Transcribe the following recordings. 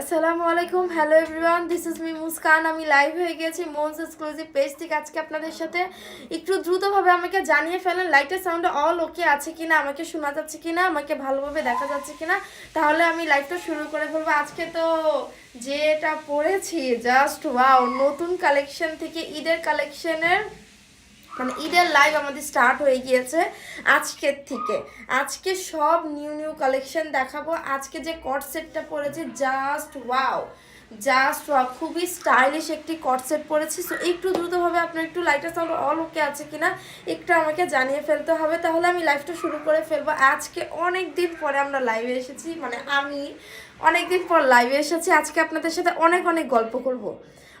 আসসালামু আলাইকুম hello everyone this is me Muskan আমি লাইভ হয়ে গেছি মোন্স এক্সক্লুসিভ পেজ থেকে। আজকে আপনাদের সাথে একটু দ্রুতভাবে আমাকে জানিয়ে ফেলেন লাইটের সাউন্ড অল ওকে আছে কিনা, আমাকে শোনা যাচ্ছে কিনা, আমাকে ভালোভাবে দেখা যাচ্ছে কিনা। তাহলে আমি লাইভটা শুরু করে ফেলব। আজকে তো যেটা পড়েছি জাস্ট ওয়াও নতুন কালেকশন থেকে ঈদের কালেকশনের মানে ঈদের লাইভ আমাদের স্টার্ট হয়ে গিয়েছে আজকের থেকে। আজকে সব নিউ নিউ কালেকশন দেখাবো। আজকে যে কট সেটটা পরেছে জাস্ট ওয়াও জাস্ট ওয়াও খুবই স্টাইলিশ একটি কট সেট পরেছি। সো একটু দ্রুতভাবে আপনার একটু লাইটার সাউন্ড অল ওকে আছে কিনা, একটু আমাকে জানিয়ে ফেলতে হবে। তাহলে আমি লাইভটা শুরু করে ফেলব। আজকে অনেক দিন পরে আমরা লাইভে এসেছি মানে আমি অনেক দিন পর লাইভে এসেছি। আজকে আপনাদের সাথে অনেক অনেক গল্প করব।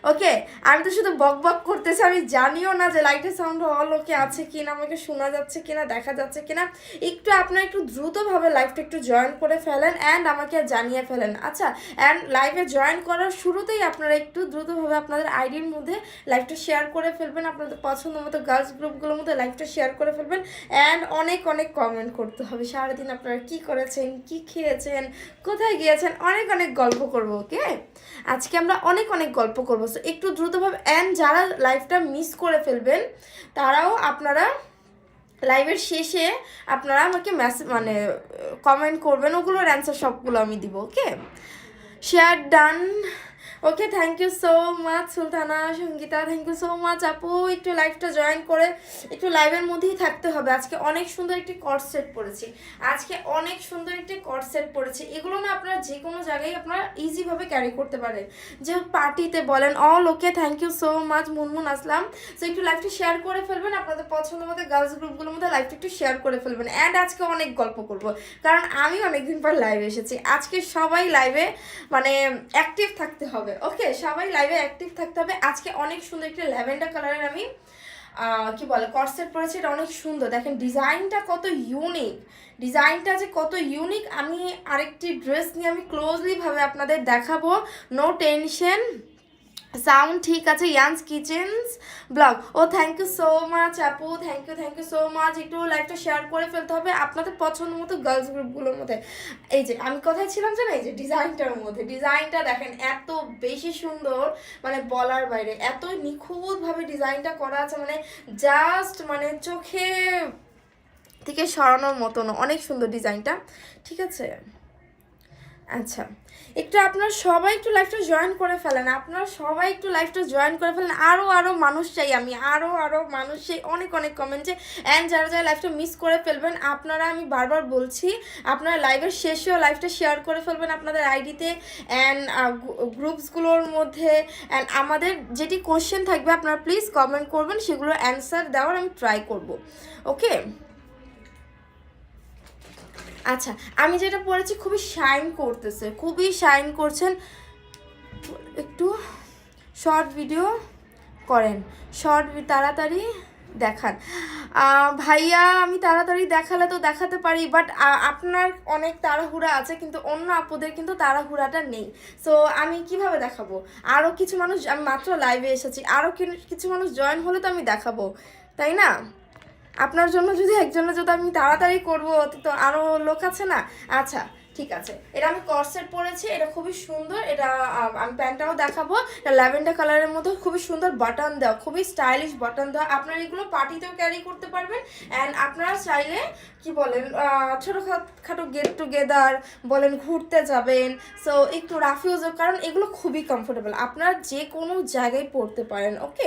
ওকে আমি তো শুধু বক বক করতেছি, আমি জানিও না যে লাইটের সাউন্ড অল ওকে আছে কি না আমাকে শোনা যাচ্ছে কি না দেখা যাচ্ছে কি না একটু আপনারা একটু দ্রুতভাবে লাইভটা একটু জয়েন করে ফেলেন অ্যান্ড আমাকে জানিয়ে ফেলেন। আচ্ছা অ্যান্ড লাইভে জয়েন করার শুরুতেই আপনারা একটু দ্রুতভাবে আপনাদের আইডির মধ্যে লাইভটা শেয়ার করে ফেলবেন, আপনাদের পছন্দ মতো গার্লস গ্রুপগুলোর মধ্যে লাইভটা শেয়ার করে ফেলবেন অ্যান্ড অনেক অনেক কমেন্ট করতে হবে। সারাদিন আপনারা কি করেছেন, কি খেয়েছেন, কোথায় গিয়েছেন, অনেক অনেক গল্প করব ওকে আজকে আমরা অনেক অনেক গল্প করব। So, একটু দ্রুতভাবে অ্যান্ড যারা লাইভটা মিস করে ফেলবেন তারাও আপনারা লাইভের শেষে আপনারা আমাকে মেসেজ মানে কমেন্ট করবেন ওগুলোর অ্যান্সার সবগুলো আমি দিব okay share done okay thank you so much Sultana, Sangeeta thank you so much আপু। একটু লাইভটা জয়েন করে একটু লাইভের মধ্যেই থাকতে হবে। আজকে অনেক সুন্দর একটি কট সেট পরেছি আজকে অনেক সুন্দর একটি কট সেট পরেছি এগুলো না আপনারা যে কোনো জায়গায় আপনারা ইজিভাবে ক্যারি করতে পারেন। যে পার্টিতে বলেন all okay thank you so much Munmun Aslam. So একটু লাইভটা শেয়ার করে ফেলবেন। আপনাদের পছন্দ মতো গার্লস গ্রুপগুলোর মধ্যে লাইভটা একটু শেয়ার করে ফেলবেন। অ্যান্ড আজকে অনেক গল্প করব। কারণ আমি অনেকদিন পর লাইভে এসেছি। আজকে সবাই লাইভে মানে অ্যাক্টিভ থাকতে হবে। ওকে সবাই লাইভে অ্যাক্টিভ থাকতে হবে। আজকে অনেক সুন্দর একটা ল্যাভেন্ডার কালারের আমি কি বলে কর্সেট পরেছে। এটা অনেক সুন্দর। দেখেন ডিজাইনটা কত ইউনিক ডিজাইনটা যে কত ইউনিক আমি আরেকটি ড্রেস নিয়ে আমি ক্লোজলিভাবে আপনাদের দেখাবো। নো টেনশন সাউন্ড ঠিক আছে, ইয়ান্স কিচেন্স ব্লগ। ও থ্যাংক ইউ সো মাচ আপু thank you thank you so much একটু লাইভটা শেয়ার করে ফেলতে হবে আপনাদের পছন্দ মতো গার্লস গ্রুপগুলোর মধ্যে। এই যে, আমি কোথায় ছিলাম জানো এই যে ডিজাইনটার মধ্যে। ডিজাইনটা দেখেন, এত বেশি সুন্দর মানে বলার বাইরে। এত নিখুঁতভাবে ডিজাইনটা করা আছে মানে জাস্ট মানে চোখে থেকে সরানোর মতন অনেক সুন্দর ডিজাইনটা ঠিক আছে? আচ্ছা একটু আপনারা সবাই একটু লাইফটা জয়েন করে ফেলেন, আপনারা সবাই একটু লাইফটা জয়েন করে ফেলেন আরও আরও মানুষ চাই আমি আরও আরও মানুষ চাই, অনেক অনেক কমেন্টে অ্যান্ড যারা যারা লাইফটা মিস করে ফেলবেন, আপনারা আমি বারবার বলছি, আপনারা লাইভের শেষেও লাইফটা শেয়ার করে ফেলবেন আপনাদের আইডিতে অ্যান্ড গ্রুপসগুলোর মধ্যে অ্যান্ড আমাদের যেটি কোশ্চেন থাকবে, আপনারা প্লিজ কমেন্ট করবেন, সেগুলোর অ্যান্সার দেওয়ার আমি ট্রাই করব ওকে আচ্ছা আমি যেটা পড়েছি খুবই শাইন করতেছে, খুবই শাইন করছেন। একটু শর্ট ভিডিও করেন শর্ট তাড়াতাড়ি দেখান। ভাইয়া, আমি তাড়াতাড়ি দেখালে তো দেখাতে পারি বাট আপনার অনেক তাড়াহুড়া আছে, কিন্তু অন্য আপুদের কিন্তু তাড়াহুড়াটা নেই। সো আমি কীভাবে দেখাবো? আরও কিছু মানুষ, আমি মাত্র লাইভে এসেছি আরও কিছু মানুষ জয়েন হলে তো আমি দেখাবো, তাই না? আপনার জন্য যদি একজনের যদি আমি তাড়াতাড়ি করব তো আরও লোক আছে না? আচ্ছা ঠিক আছে। এটা আমি কর্সেট পরেছি এটা খুবই সুন্দর এটা আমি প্যান্টটাও দেখাবো। এটা ল্যাভেন্ডার কালারের মধ্যে খুবই সুন্দর বাটন দেওয়া খুবই স্টাইলিশ বাটন দেওয়া। আপনারা এগুলো পার্টিতেও ক্যারি করতে পারবেন। অ্যান্ড আপনারা চাইলে কি বলেন আহ, ছোটোখাটো গেট টুগেদার বলেন ঘুরতে যাবেন। সো একটু রাফিউজও কারণ এগুলো খুবই কমফোর্টেবল আপনারা যে কোনো জায়গায় পড়তে পারেন ওকে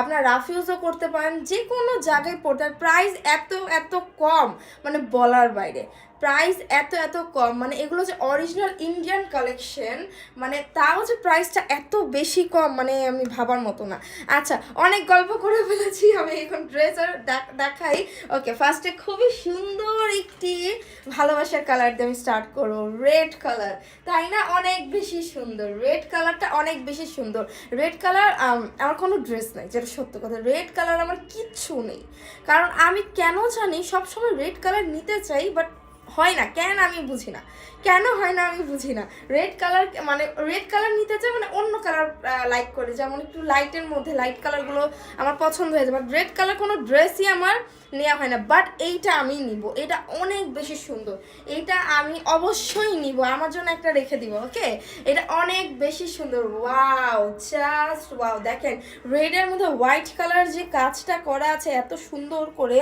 আপনারা রাফিউজও করতে পারেন যে কোনো জায়গায় পড়তে প্রাইস এত এত কম মানে বলার বাইরে। প্রাইস এত এত কম। মানে এগুলো যে অরিজিনাল ইন্ডিয়ান কালেকশন মানে তাও যে প্রাইসটা এত বেশি কম মানে আমি ভাবার মতো না। আচ্ছা অনেক গল্প করে ফেলেছি, আমি এখন ড্রেস আর দেখ- দেখাই। ওকে ফার্স্টে খুবই সুন্দর একটি ভালোবাসার কালার দিয়ে আমি স্টার্ট করব রেড কালার তাই না? অনেক বেশি সুন্দর। রেড কালারটা অনেক বেশি সুন্দর। রেড কালার আমার কোনো ড্রেস নাই, যেটা সত্য কথা। রেড কালার আমার কিচ্ছু নেই। কারণ আমি কেন জানি সবসময় রেড কালার নিতে চাই বাট হয় না, কেন আমি বুঝি না? কেন হয় না আমি বুঝি না? রেড কালার মানে রেড কালার নিতে চাই মানে অন্য কালার লাইক করে, যেমন একটু লাইটের মধ্যে লাইট কালারগুলো আমার পছন্দ হয়ে যায় বাট রেড কালার কোনো ড্রেসই আমার নেওয়া হয় না বাট এইটা আমি নিব, এটা অনেক বেশি সুন্দর এইটা আমি অবশ্যই নিব, আমার জন্য একটা রেখে দিব ওকে এটা অনেক বেশি সুন্দর ওয়াও জাস্ট ওয়াও দেখেন রেডের মধ্যে হোয়াইট কালার যে কাজটা করা আছে, এত সুন্দর করে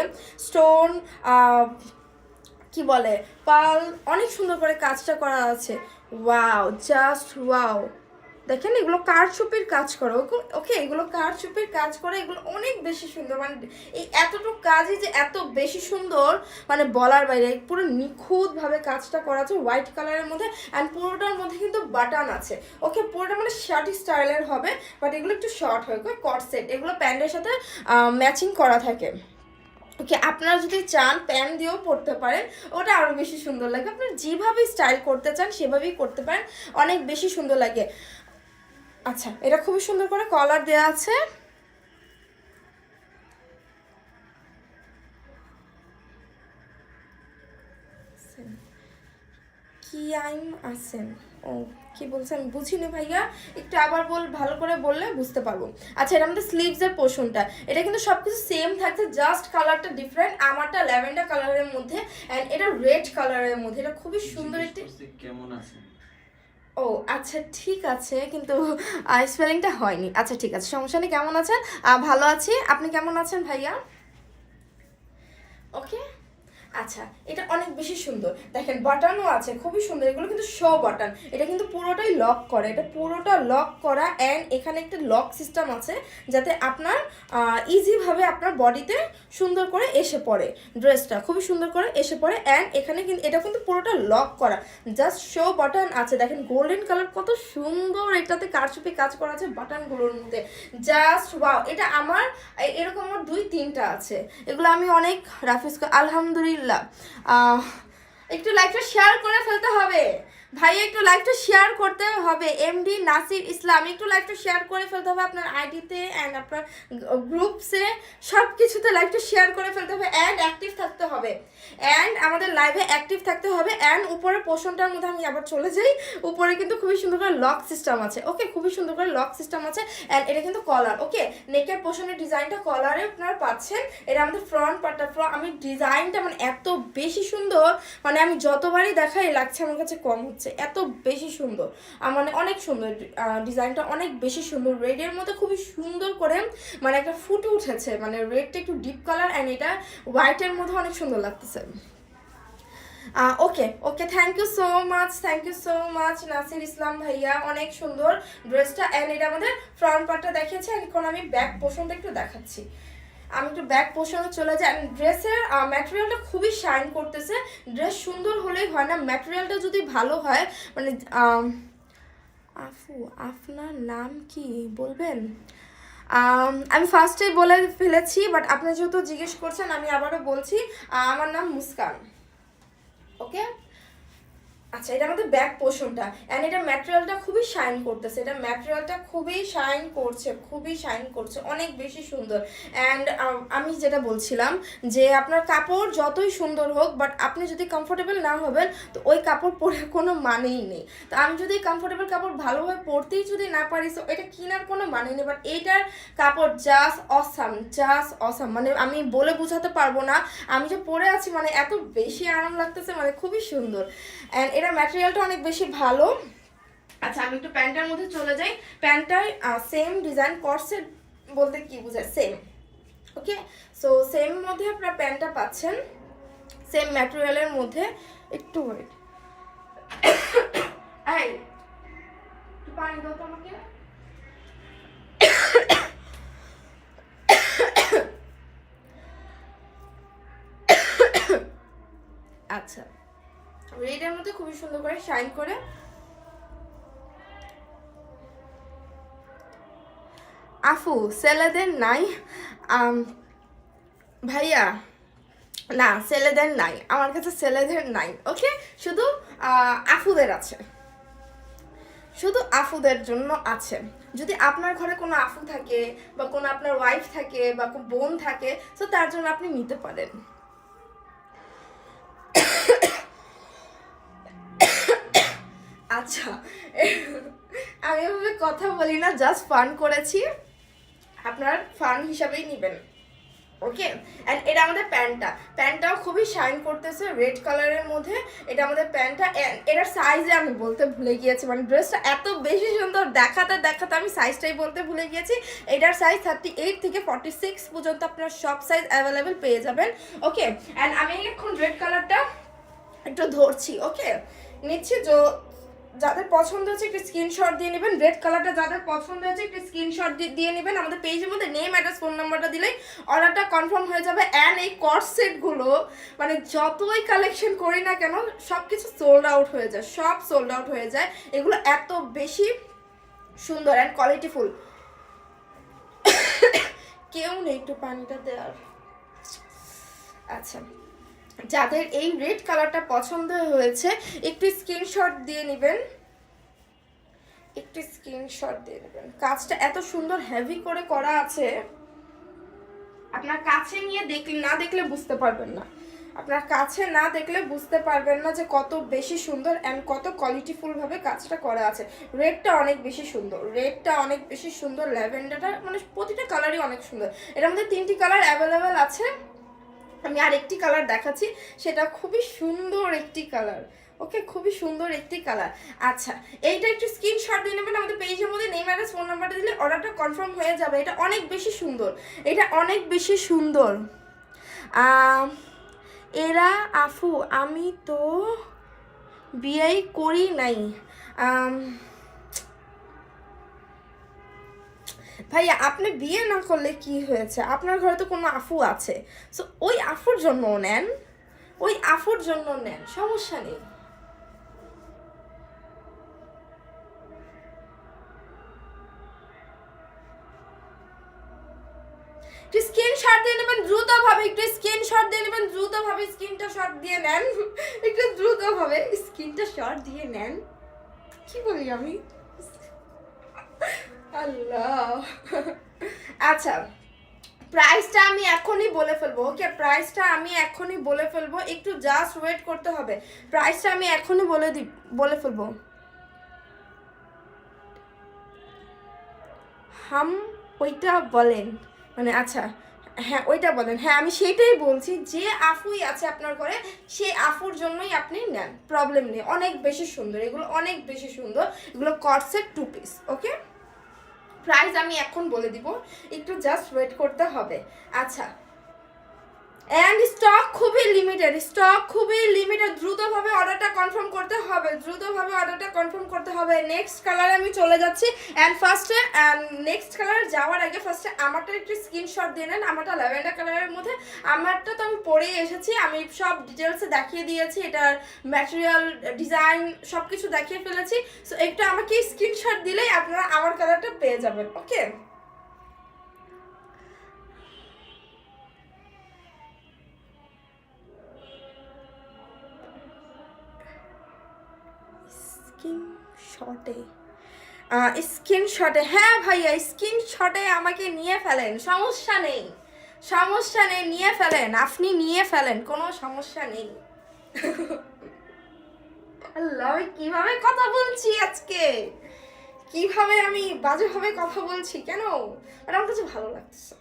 স্টোন কি বলে? পাল, অনেক সুন্দর করে কাজটা করা আছে। ওয়াও জাস্ট ওয়াও দেখেন, এগুলো কারচুপির কাজ করে। ওকে এগুলো কারচুপির কাজ করে, এগুলো অনেক বেশি সুন্দর। মানে এই এতটুকু কাজই যে এত বেশি সুন্দর মানে বলার বাইরে, পুরো নিখুঁতভাবে কাজটা করা আছে হোয়াইট কালারের মধ্যে অ্যান্ড পুরোটার মধ্যে কিন্তু বাটন আছে। ওকে, পুরোটা মানে শার্টি স্টাইলের হবে বাট এগুলো একটু শর্ট হয়। কট সেট এগুলো প্যান্টের সাথে ম্যাচিং করা থাকে। ওকে আপনারা যদি চান প্যান দিয়েও পরতে পারেন। ওটা আরও বেশি সুন্দর লাগে। আপনারা যেভাবে স্টাইল করতে চান, সেভাবেই করতে পারেন। অনেক বেশি সুন্দর লাগে। আচ্ছা এটা খুবই সুন্দর করে কলার দেওয়া আছে। কি আইম আছেন? ও কি বলছেন? বুঝিনি ভাইয়া। একটু আবার বল ভালো করে বললে বুঝতে পারব। আচ্ছা এটা আমাদের স্লিভসের পোর্শনটা এটা কিন্তু সব কিছু সেম থাকছে জাস্ট কালারটা ডিফারেন্ট আমারটা ল্যাভেন্ডার কালারের মধ্যে অ্যান্ড এটা রেড কালারের মধ্যে। এটা খুবই সুন্দর একটি কেমন আছে? ও আচ্ছা ঠিক আছে কিন্তু স্পেলিংটা হয়নি। আচ্ছা ঠিক আছে সমস্যা নেই কেমন আছেন? ভালো আছি। আপনি কেমন আছেন ভাইয়া? ওকে আচ্ছা এটা অনেক বেশি সুন্দর। দেখেন, বাটনও আছে, খুবই সুন্দর। এগুলো কিন্তু শো বাটন এটা কিন্তু পুরোটাই লক করে। এটা পুরোটা লক করা অ্যান্ড এখানে একটা লক সিস্টেম আছে যাতে আপনার ইজিভাবে আপনার বডিতে সুন্দর করে এসে পড়ে ড্রেসটা খুবই সুন্দর করে এসে পড়ে অ্যান্ড এখানে কিন্তু এটা কিন্তু পুরোটা লক করা। জাস্ট শো বাটন আছে। দেখেন গোল্ডেন কালার কত সুন্দর এটাতে কারচুপি কাজ করা আছে বাটনগুলোর মধ্যে। জাস্ট ওয়াও এটা আমার এরকম আমার দুই তিনটা আছে। এগুলো আমি অনেক রাফিজ আলহামদুলিল্লাহ। আহ, একটু লাইফটা শেয়ার করে ফেলতে হবে। ভাই, একটু লাইভটা শেয়ার করতে হবে। এমডি নাসির ইসলাম, একটু লাইভটা শেয়ার করে ফেলতে হবে আপনার আইডিতে অ্যান্ড আপনার গ্রুপসে সব কিছুতে লাইভটা শেয়ার করে ফেলতে হবে অ্যান্ড অ্যাক্টিভ থাকতে হবে। অ্যান্ড আমাদের লাইভে অ্যাক্টিভ থাকতে হবে অ্যান্ড উপরে পোর্শনটার মধ্যে আমি আবার চলে যাই। উপরে কিন্তু খুবই সুন্দর করে লক সিস্টেম আছে। ওকে খুবই সুন্দর করে লক সিস্টেম আছে অ্যান্ড এটা কিন্তু কলার ওকে নেকের পোর্শনের ডিজাইনটা কলারে আপনারা পাচ্ছেন। এটা আমাদের ফ্রন্ট পার্টটা আমি ডিজাইনটা মানে এত বেশি সুন্দর মানে আমি যতবারই দেখাই, লাগছে আমার কাছে কম হচ্ছে। এত বেশি সুন্দর। মানে অনেক সুন্দর ডিজাইনটা অনেক বেশি সুন্দর। রেডের মধ্যে খুবই সুন্দর করে মানে একটা ফুটে উঠেছে। মানে রেডটা একটু ডিপ কালার অ্যান্ড এটা হোয়াইটের মধ্যে অনেক সুন্দর লাগতেছে। Okay okay thank you so much thank you so much Nasir Islam ভাইয়া। অনেক সুন্দর ড্রেসটা অ্যান্ড এটা আমাদের ফ্রন্ট পার্টটা দেখিয়েছে। এখন আমি ব্যাক পোর্শনটা একটু দেখাচ্ছি। আমি একটু ব্যাক পোর্শনে চলে যাই। ড্রেসের ম্যাটেরিয়ালটা খুবই শাইন করতেছে। ড্রেস সুন্দর হলেই হয় না। ম্যাটেরিয়ালটা যদি ভালো হয় মানে আফু, আপনার নাম কি বলবেন? আমি ফার্স্টেই বলে ফেলেছি বাট আপনি যেহেতু জিজ্ঞেস করছেন, আমি আবারও বলছি আমার নাম মুস্কান। ওকে আচ্ছা এটা আমাদের ব্যাক পোর্শনটা অ্যান্ড এটা ম্যাটেরিয়ালটা খুবই শাইন করতেছে। এটা ম্যাটেরিয়ালটা খুবই শাইন করছে, খুবই শাইন করছে। অনেক বেশি সুন্দর। অ্যান্ড আমি যেটা বলছিলাম যে, আপনার কাপড় যতই সুন্দর হোক বাট আপনি যদি কমফোর্টেবল না হবেন, তো ওই কাপড় পরে কোনো মানেই নেই। তো আমি যদি কমফোর্টেবল কাপড় ভালোভাবে পরতেই যদি না পারি তো এটা কেনার কোনো মানে নেই। বাট এইটার কাপড় জাস্ট অসাম জাস্ট অসাম মানে আমি বলে বোঝাতে পারব না। আমি যে পরে আছি মানে এত বেশি আরাম লাগতেছে মানে খুবই সুন্দর। অ্যান্ড এটা ম্যাটেরিয়ালটা অনেক বেশি ভালো। আচ্ছা আমি একটু প্যান্টটার মধ্যে চলে যাই। প্যান্টটায় সেম ডিজাইন করসেট বলতে কি বোঝায়? সেম ওকে সো সেম মধ্যে আপনার প্যান্টটা পাচ্ছেন। সেম ম্যাটেরিয়ালের মধ্যে, একটু ওয়েট একটু পানি দাও তো আমাকে। আচ্ছা। রেডের মধ্যে খুবই সুন্দর করে শাইন করে। আফু ছেলেদের নাই ভাইয়া, না ছেলেদের নাই, আমার কাছে ছেলেদের নাই, ওকে? শুধু আফুদের আছে। শুধু আফুদের জন্য আছে। যদি আপনার ঘরে কোনো আফু থাকে বা কোনো আপনার ওয়াইফ থাকে বা কোনো বোন থাকে, তো তার জন্য আপনি নিতে পারেন। আচ্ছা। আমি এভাবে কথা বলি না জাস্ট ফান করেছি। আপনার ফান হিসাবেই নেবেন। ওকে অ্যান্ড এটা আমাদের প্যান্টটা। প্যান্টটাও খুবই শাইন করতেছে রেড কালারের মধ্যে। এটা আমাদের প্যান্টটা এটার সাইজে আমি বলতে ভুলে গিয়েছি। মানে ড্রেসটা এত বেশি সুন্দর, দেখাতে দেখাতে আমি সাইজটাই বলতে ভুলে গিয়েছি। এটার সাইজ থার্টি এইট থেকে ফর্টি সিক্স পর্যন্ত আপনার সব সাইজ অ্যাভেলেবেল পেয়ে যাবেন। ওকে অ্যান্ড আমি এখন রেড কালারটা একটু ধরছি। ওকে নিচ্ছি যে যাদের পছন্দ হচ্ছে একটু স্ক্রিনশট দিয়ে নেবেন। রেড কালারটা যাদের পছন্দ হচ্ছে একটু স্ক্রিনশট দিয়ে নেবেন। আমাদের পেজের মধ্যে নেম অ্যাড্রেস ফোন নাম্বারটা দিলেই অর্ডারটা কনফার্ম হয়ে যাবে। অ্যান্ড এই কট সেটগুলো মানে যতই কালেকশন করি না কেন সব কিছু সোল্ড আউট হয়ে যায়। সব সোল্ড আউট হয়ে যায়। এগুলো এত বেশি সুন্দর অ্যান্ড কোয়ালিটিফুল কেউ নেই একটু পানিটা দেওয়ার। আচ্ছা। যাদের এই রেড কালারটা পছন্দ হয়েছে, একটু স্ক্রিনশট দিয়ে নেবেন। একটু স্ক্রিনশট দিয়ে নেবেন। কাজটা এত সুন্দর হেভি করে করা আছে। আপনার কাছে নিয়ে দেখলে, না দেখলে বুঝতে পারবেন না। আপনার কাছে না দেখলে বুঝতে পারবেন না যে কত বেশি সুন্দর অ্যান্ড কত কোয়ালিটিফুল ভাবে কাজটা করা আছে। রেডটা অনেক বেশি সুন্দর। রেডটা অনেক বেশি সুন্দর, ল্যাভেন্ডারটা মানে প্রতিটা কালারই অনেক সুন্দর। এটার মধ্যে তিনটি কালার অ্যাভেলেবেল আছে। আমি আরেকটি কালার দেখাচ্ছি, সেটা খুবই সুন্দর একটি কালার ওকে, খুবই সুন্দর একটি কালার আচ্ছা এইটা একটু স্ক্রিনশট দিয়ে নেবেন, আমাদের পেজের মধ্যে অ্যাড্রেস ফোন নাম্বারটা দিলে অর্ডারটা কনফার্ম হয়ে যাবে। এটা অনেক বেশি সুন্দর। এটা অনেক বেশি সুন্দর। এরা, আফু, আমি তো বিয়াই করি নাই আম, ভাইয়া, আপনি বিয়ে না করলে কি হয়েছে? আপনার ঘরে তো কোনো আফু আছে। সো ওই আফুর জন্য নেন। ওই আফুর জন্য নেন, সমস্যা নেই। একটু স্ক্রিনশট দিয়ে নেবেন, দ্রুতভাবে, একটু স্ক্রিনশট দিয়ে নেবেন, দ্রুতভাবে স্ক্রিনটা শট দিয়ে নেন। একটু দ্রুতভাবে স্ক্রিনটা শট দিয়ে নেন। কি বলি আমি? আল্লাহ। আচ্ছা প্রাইসটা আমি এখনই বলে ফেলব ওকে প্রাইসটা আমি এখনই বলে ফেলব, একটু জাস্ট ওয়েট করতে হবে। প্রাইসটা আমি এখনই বলে দি, বলে ফেলব। হাম, ওইটা বলেন। মানে আচ্ছা হ্যাঁ ওইটা বলেন। হ্যাঁ আমি সেটাই বলছি, যে আফুই আছে আপনার ঘরে সেই আফুর জন্যই আপনি নেন। প্রবলেম নেই। অনেক বেশি সুন্দর, এগুলো অনেক বেশি সুন্দর। এগুলো কটসেট টু পিস ওকে প্রাইস আমি এখন বলে দিব। একটু জাস্ট ওয়েট করতে হবে। আচ্ছা অ্যান্ড স্টক খুবই লিমিটেড স্টক খুবই লিমিটেড দ্রুতভাবে অর্ডারটা কনফার্ম করতে হবে, দ্রুতভাবে অর্ডারটা কনফার্ম করতে হবে। নেক্সট কালারে আমি চলে যাচ্ছি অ্যান্ড ফার্স্টে নেক্সট কালার যাওয়ার আগে ফার্স্টে আমারটা একটু স্ক্রিনশট দিয়ে নেন, আমারটা ল্যাভেন্ডার কালারের মধ্যে। আমারটা তো আমি পরেই এসেছি, আমি সব ডিটেলসে দেখিয়ে দিয়েছি, এটার ম্যাটেরিয়াল ডিজাইন সব কিছু দেখিয়ে ফেলেছি। সো একটু আমাকে স্ক্রিনশট দিলেই আপনারা আমার কালারটা পেয়ে যাবেন ওকে স্ক্রিনশটে স্ক্রিনশটে হ্যাঁ ভাইয়া স্ক্রিনশটে আমাকে নিয়ে ফেলেন। সমস্যা নেই। সমস্যা নেই, নিয়ে ফেলেন। আপনি নিয়ে ফেলেন, কোনো সমস্যা নেই। আল্লাহ কীভাবে কথা বলছি আজকে? কীভাবে আমি বাজেভাবে কথা বলছি কেন? মানে আমার কাছে ভালো লাগতেছে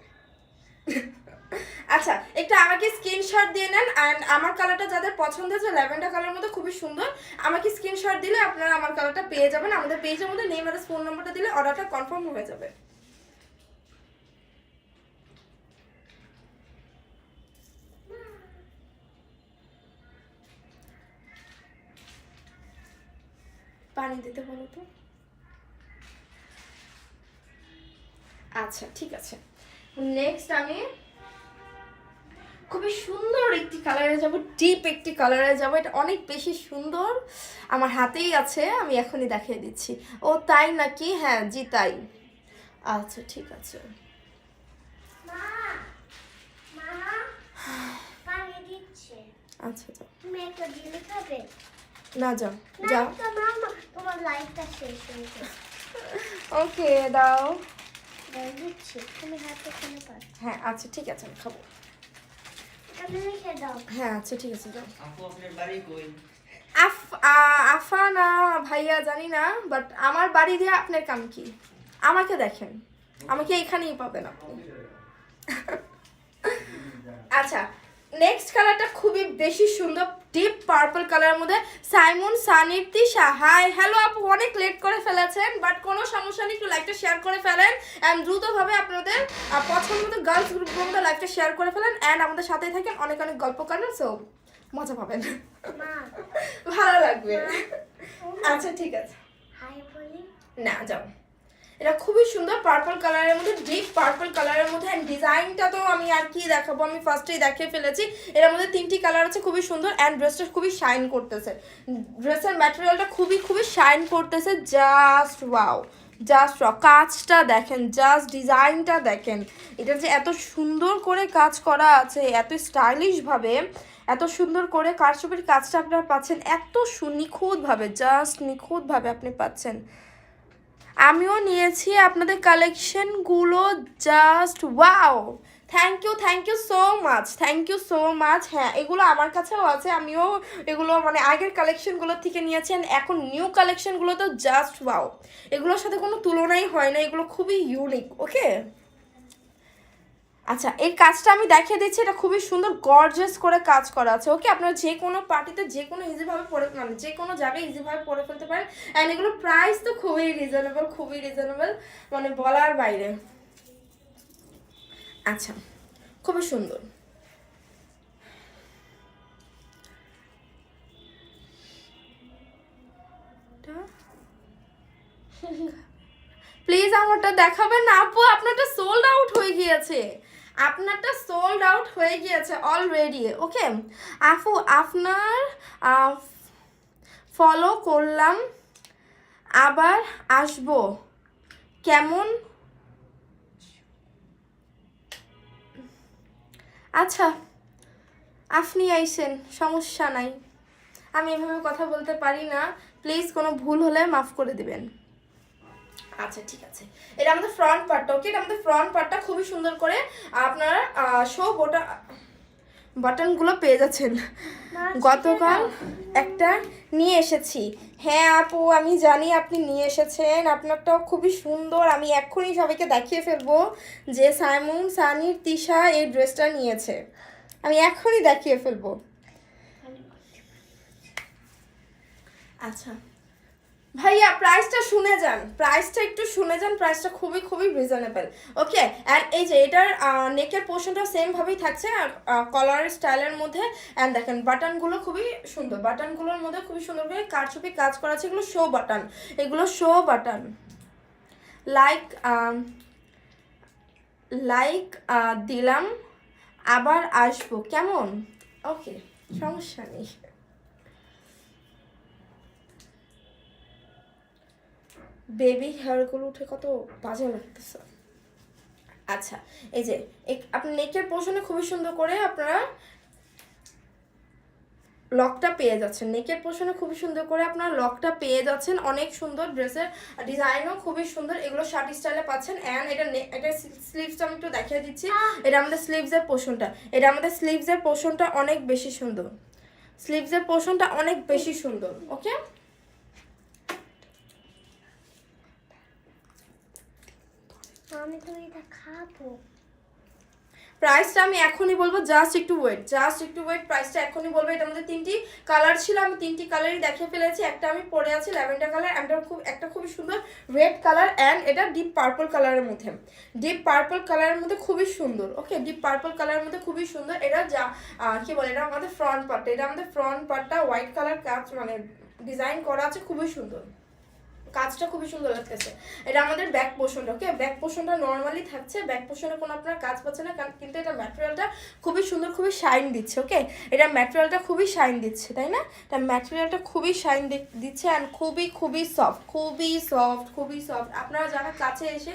আচ্ছা একটু আমাকে স্ক্রিনশট দিয়ে নেন অ্যান্ড আমার কালারটা যাদের পছন্দ হচ্ছে ল্যাভেন্ডার কালার মধ্যে খুবই সুন্দর, আমাকে স্ক্রিনশট দিলে আপনারা আমার কালারটা পেয়ে যাবেন। আমাদের পেজের মধ্যে নেম আর ফোন নাম্বারটা দিলে অর্ডারটা কনফার্ম হয়ে যাবে। পানি দিতে বলো তো। আচ্ছা ঠিক আছে। নেক্সট আমি খুবই সুন্দর একটি কালারে যাব ডিপ একটি কালারে যাব। এটা অনেক বেশি সুন্দর আমার হাতেই আছে আমি এখনই দেখিয়ে দিচ্ছি। ও তাই নাকি? হ্যাঁ জি তাই। আচ্ছা ঠিক আছে। আচ্ছা যাও। না যাও যাও। তোমার লাইটটা শেষ হয়ে ওকে দাও। দাও দিচ্ছি। তুমি হাতে খেলে পার হ্যাঁ আচ্ছা ঠিক আছে আমি খাব। হ্যাঁ আচ্ছা ঠিক আছে যাও। আফা না ভাইয়া জানি না বাট আমার বাড়ি দিয়ে আপনার কাম কি? আমাকে দেখেন। আমাকে এখানেই পাবেন আপনি। আচ্ছা নেক্সট কালারটা খুবই বেশি সুন্দর ডিপ পার্পল কালারের মধ্যে সাইমন সানির তিশা হাই হ্যালো আপু অনেক লেট করে ফেলেছেন বাট কোনো সমস্যা নেই একটু লাইকটা শেয়ার করে ফেলেন অ্যান্ড দ্রুতভাবে আপনাদের পছন্দ মতো গার্লস গ্রুপের মধ্যে লাইকটা শেয়ার করে ফেলেন অ্যান্ড আমাদের সাথেই থাকেন অনেক অনেক গল্প করেন সো মজা পাবেন। ভালো লাগবে। আচ্ছা ঠিক আছে। না যাও। এটা খুবই সুন্দর পার্পল কালারের মধ্যে ডিপ পার্পল কালারের মধ্যে অ্যান্ড ডিজাইনটা তো আমি আর কি দেখাবো, আমি ফার্স্টেই দেখিয়ে ফেলেছি। এর মধ্যে তিনটি কালার আছে, খুবই সুন্দর অ্যান্ড ড্রেসটা খুবই শাইন করতেছে। ড্রেসের ম্যাটেরিয়ালটা খুবই খুবই শাইন করতেছে জাস্ট ওয়াও জাস্ট কাজটা দেখেন জাস্ট ডিজাইনটা দেখেন। এটা যে এত সুন্দর করে কাজ করা আছে, এত স্টাইলিশভাবে এত সুন্দর করে কারচুপির কাজটা আপনারা পাচ্ছেন, এত নিখুঁতভাবে জাস্ট নিখুঁতভাবে আপনি পাচ্ছেন। আমিও নিয়েছি আপনাদের কালেকশনগুলো just wow thank you thank you so much thank you so much হ্যাঁ এগুলো আমার কাছেও আছে, আমিও এগুলো মানে আগের কালেকশনগুলো থেকে নিয়েছি and এখন নিউ কালেকশনগুলো তো জাস্ট ওয়াও এগুলোর সাথে কোনো তুলনাই হয় না, এগুলো খুবই ইউনিক ওকে আচ্ছা এই কাজটা আমি দেখিয়ে দিচ্ছি, এটা খুবই সুন্দর গর্জাস করে কাজ করা আছে ওকে আপনারা যে কোনো পার্টিতে যে কোনো ইজিভাবে পরে মানে যে কোনো জায়গায় ইজিভাবে পরে ফেলতে পারেন অ্যান্ড এগুলো প্রাইস তো খুবই রিজনেবল খুবই রিজনেবল মানে বলার বাইরে। আচ্ছা খুবই সুন্দর। প্লিজ আমারটা দেখাবেন না, আপু, আপনারটা সোল্ড আউট হয়ে গিয়েছে। আপনারটা সোল্ড আউট হয়ে গিয়েছে অলরেডি ওকে আপু আপনার ফলো করলাম, আবার আসব। কেমন? আচ্ছা আপনি আইসেন, সমস্যা নাই। আমি এভাবে কথা বলতে পারি না। প্লিজ কোনো ভুল হলে মাফ করে দিবেন। আচ্ছা ঠিক আছে। এটা আমাদের ফ্রন্ট পার্টটা ওকে এটা আমাদের ফ্রন্ট পার্টটা খুবই সুন্দর করে আপনারা শো বোটা বাটনগুলো পেয়ে যাচ্ছেন। গতকাল একটা নিয়ে এসেছি। হ্যাঁ আপু আমি জানি আপনি নিয়ে এসেছেন। আপনারটাও খুবই সুন্দর। আমি এক্ষুনি সবাইকে দেখিয়ে ফেলব যে সাইমন সানির তিশা এই ড্রেসটা নিয়েছে। আমি এখনই দেখিয়ে ফেলব। আচ্ছা। ভাইয়া প্রাইসটা শুনে যান। প্রাইসটা একটু শুনে যান প্রাইসটা খুবই খুবই রিজনেবল ওকে অ্যান্ড এই যে এটার নেকের পোর্শনটা সেমভাবেই থাকছে কলার স্টাইলের মধ্যে অ্যান্ড দেখেন বাটনগুলো খুবই সুন্দর। বাটনগুলোর মধ্যে খুবই সুন্দর করে কারচুপি কাজ করা আছে, এগুলো শো বাটন এগুলো শো বাটন লাইক লাইক দিলাম, আবার আসব। কেমন? ওকে সমস্যা নেই। বেবি হেয়ারগুলো উঠে কত বাজে লাগতেছে। আচ্ছা এই যে এক- আপনি নেকের পোর্শনে খুবই সুন্দর করে আপনারা লকটা পেয়ে যাচ্ছেন। নেকের পোর্শনে খুবই সুন্দর করে আপনারা লকটা পেয়ে যাচ্ছেন। অনেক সুন্দর ড্রেসের ডিজাইনও খুবই সুন্দর। এগুলো শার্ট স্টাইলে পাচ্ছেন। অ্যান্ড এটা এটা স্লিভসটা আমি একটু দেখিয়ে দিচ্ছি। এটা আমাদের স্লিভসের পোর্শনটা এটা আমাদের স্লিভসের পোর্শনটা অনেক বেশি সুন্দর। স্লিভসের পোর্শনটা অনেক বেশি সুন্দর ওকে আমি তো এটা প্রাইসটা আমি এখনই বলব জাস্ট একটু ওয়েট জাস্ট একটু ওয়েট প্রাইসটা এখনই বলব, এটার মধ্যে তিনটি কালার ছিল, আমি তিনটি কালারই দেখিয়ে ফেলেছি, একটা আমি পরে আছি ল্যাভেন্ডার কালার একটা খুব, একটা খুবই সুন্দর রেড কালার অ্যান্ড এটা ডিপ পার্পল কালারের মধ্যে। ডিপ পার্পল কালারের মধ্যে খুবই সুন্দর ওকে ডিপ পার্পল কালারের মধ্যে খুবই সুন্দর, এটা যা কি বলে, এটা আমাদের ফ্রন্ট পার্টটা এটা আমাদের ফ্রন্ট পার্টটা হোয়াইট কালার কাজ মানে ডিজাইন করা আছে, খুবই সুন্দর। কাজটা খুবই সুন্দর লাগতেছে। এটা আমাদের ব্যাক পোর্শনটা ওকে ব্যাক পোর্শনটা নর্মালি থাকছে ব্যাক পোর্শনে কোনো আপনার কাজ পাচ্ছে না কিন্তু এটা ম্যাটেরিয়ালটা খুবই সুন্দর, খুবই শাইন দিচ্ছে ওকে এটা ম্যাটেরিয়ালটা খুবই শাইন দিচ্ছে, তাই না? এটা ম্যাটেরিয়ালটা খুবই শাইন দিচ্ছে অ্যান্ড খুবই খুবই সফট খুবই সফট খুবই সফট আপনারা যারা কাছে এসে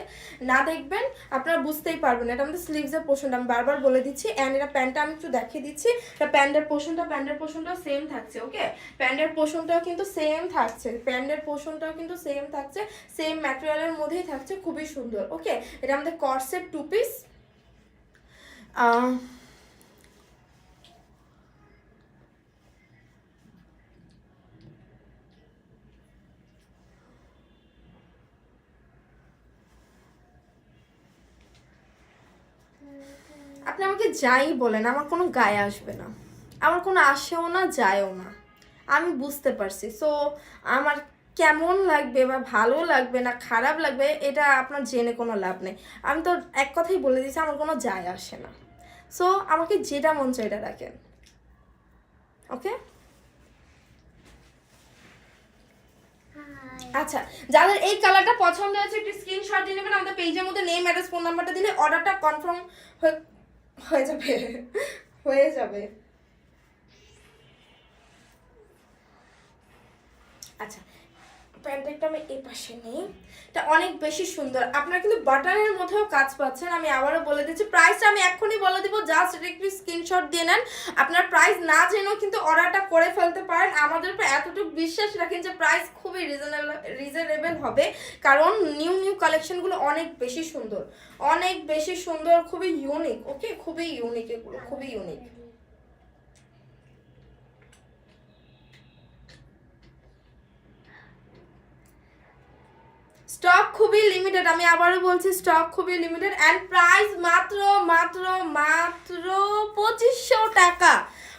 না দেখবেন, আপনারা বুঝতেই পারবেন। এটা আমাদের স্লিভসের পোর্শনটা আমি বারবার বলে দিচ্ছি। অ্যান্ড এটা প্যান্টটা আমি একটু দেখিয়ে দিচ্ছি। এটা প্যান্টের পোর্শনটা প্যান্টের পোর্শনটাও সেম থাকছে ওকে প্যান্টের পোর্শনটাও কিন্তু সেম থাকছে। প্যান্টের পোর্শনটাও কিন্তু সেম থাকছে সেম ম্যাটেরিয়ালের মধ্যেই থাকছে, খুবই সুন্দর ওকে এটা আমাদের কর্সের টু পিস আপনি আমাকে যাই বলেন, আমার কোনো গায়ে আসবে না। আমার কোনো আসেও না, যায়ও না। আমি বুঝতে পারছি। সো আমার কেমন লাগবে বা ভালো লাগবে না খারাপ লাগবে এটা আপনার জেনে কোনো লাভ নেই। আমি তো এক কথাই বলে দিচ্ছি আমার কোনো যায় আসে না। সো আমাকে যেটা মন চায় এটা রাখেন। ওকে আচ্ছা যাদের এই কালারটা পছন্দ হয়েছে একটু স্ক্রিনশট দিয়ে নেবেন। আমাদের পেজের মধ্যে নেম অ্যাড্রেস ফোন নাম্বারটা দিলে অর্ডারটা কনফার্ম হয়ে যাবে। হয়ে যাবে। আচ্ছা প্যান্টটা আমি এই পাশে নিই। এটা অনেক বেশি সুন্দর। আপনারা কিন্তু বাটনের মধ্যেও কাজ পাচ্ছেন। আমি আবারও বলে দিচ্ছি, প্রাইসটা আমি এখনই বলে দিব। জাস্ট এটা একটু স্ক্রিনশট দিয়ে নেন। আপনার প্রাইস না জেনেও কিন্তু অর্ডারটা করে ফেলতে পারেন। আমাদের উপর এতটুকু বিশ্বাস রাখেন যে প্রাইস খুবই রিজনেবল রিজনেবল হবে। কারণ নিউ নিউ কালেকশনগুলো অনেক বেশি সুন্দর। অনেক বেশি সুন্দর, খুবই ইউনিক ওকে খুবই ইউনিক এগুলো খুবই ইউনিক স্টক খুবই লিমিটেড আমি আবারও বলছি স্টক খুবই লিমিটেড অ্যান্ড প্রাইস মাত্র মাত্র মাত্র পঁচিশশো টাকা।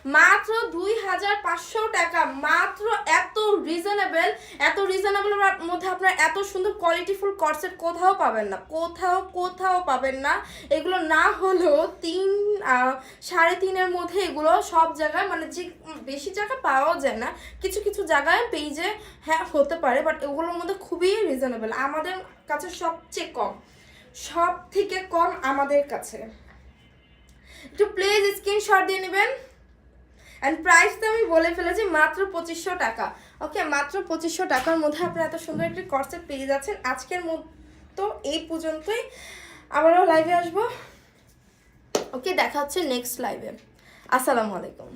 মাত্র দুই হাজার পাঁচশো টাকা। মাত্র এত রিজনেবল এত রিজনেবলের মধ্যে আপনার এত সুন্দর কোয়ালিটিফুল কর্সেট কোথাও পাবেন না। কোথাও কোথাও পাবেন না। এগুলো না হলেও তিন সাড়ে তিনের মধ্যে এগুলো সব জায়গায় মানে যে বেশি জায়গা পাওয়া যায় না, কিছু কিছু জায়গায় পেজে হ্যাঁ হতে পারে বাট এগুলোর মধ্যে খুবই রিজনেবল আমাদের কাছে সবচেয়ে কম সব থেকে কম আমাদের কাছে। একটু প্লিজ স্ক্রিনশট দিয়ে নেবেন। অ্যান্ড প্রাইস তো আমি বলে ফেলেছি মাত্র পঁচিশশো টাকা। ওকে মাত্র পঁচিশশো টাকার মধ্যে আপনারা এত সুন্দর একটি কর্সেট পেয়ে যাচ্ছেন। আজকের মতো এই পর্যন্তই। আবারও লাইভে আসব। ওকে দেখা হচ্ছে নেক্সট লাইভে আসসালামু আলাইকুম।